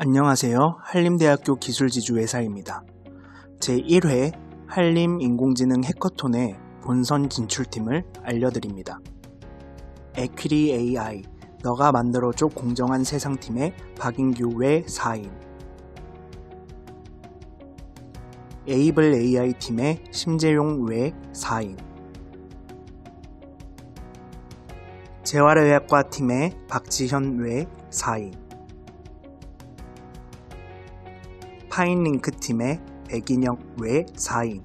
안녕하세요. 한림대학교 기술지주 회사입니다. 제1회 한림 인공지능 해커톤의 본선 진출팀을 알려드립니다. 에퀴리 AI, 너가 만들어줘 공정한 세상팀의 박인규 외 4인 에이블 AI 팀의 심재용 외 4인 재활의학과 팀의 박지현 외 4인 파인링크 팀의 백인혁 외 4인.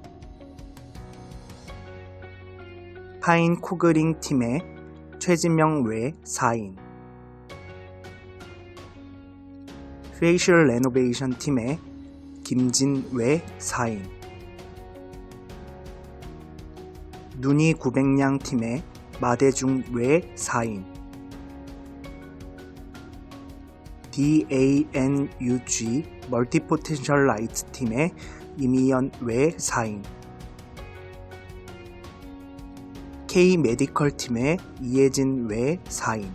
파인 코그링 팀의 최진명 외 4인. 페이셜 레노베이션 팀의 김진 외 4인. 눈이 900냥 팀의 마대중 외 4인 DANUG 멀티포텐셜 라이트 팀의 이미연 외 4인. K 메디컬 팀의 이혜진 외 4인.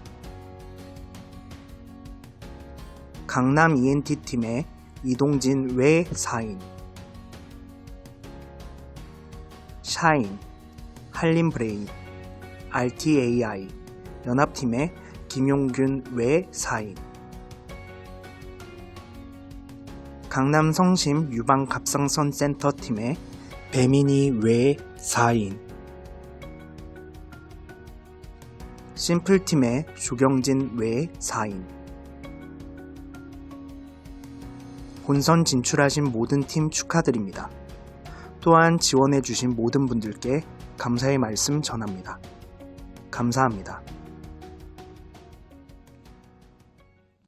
강남 ENT 팀의 이동진 외 4인. 샤인 한림브레인 RTAI 연합팀의 김용균 외 4인 강남 성심 유방 갑상선 센터 팀의 배민희 외 4인 심플 팀의 조경진 외 4인 본선 진출하신 모든 팀 축하드립니다. 또한 지원해주신 모든 분들께 감사의 말씀 전합니다. 감사합니다.